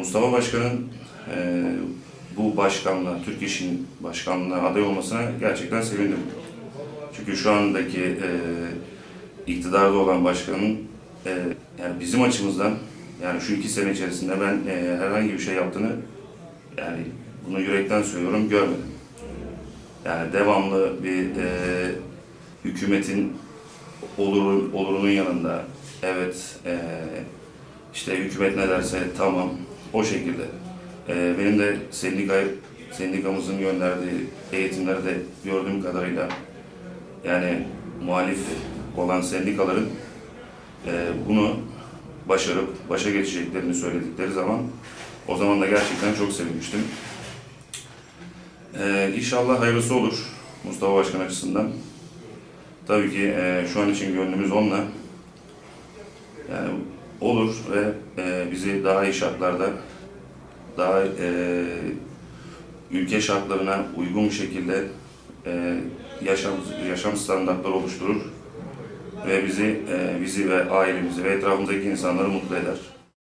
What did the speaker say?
Mustafa Başkan'ın e, bu başkanlığa, Türk İş'in başkanlığına aday olmasına gerçekten sevindim. Çünkü şu andaki e, iktidarda olan başkanın e, yani bizim açımızdan yani şu iki sene içerisinde ben e, herhangi bir şey yaptığını yani bunu yürekten söylüyorum görmedim. Yani devamlı bir e, hükümetin olur, olurunun yanında evet e, işte hükümet ne derse tamam o şekilde. E, benim de sendika, sendikamızın gönderdiği eğitimlerde gördüğüm kadarıyla yani muhalif olan sendikaların e, bunu başarıp başa geçeceklerini söyledikleri zaman o zaman da gerçekten çok sevinmiştim. E, inşallah hayırlısı olur Mustafa Başkan açısından. Tabii ki e, şu an için gönlümüz onunla. Yani olur ve bizi daha iyi şartlarda, daha e, ülke şartlarına uygun bir şekilde e, yaşam yaşam standartları oluşturur ve bizi e, bizi ve ailemizi ve etrafımızdaki insanları mutlu eder.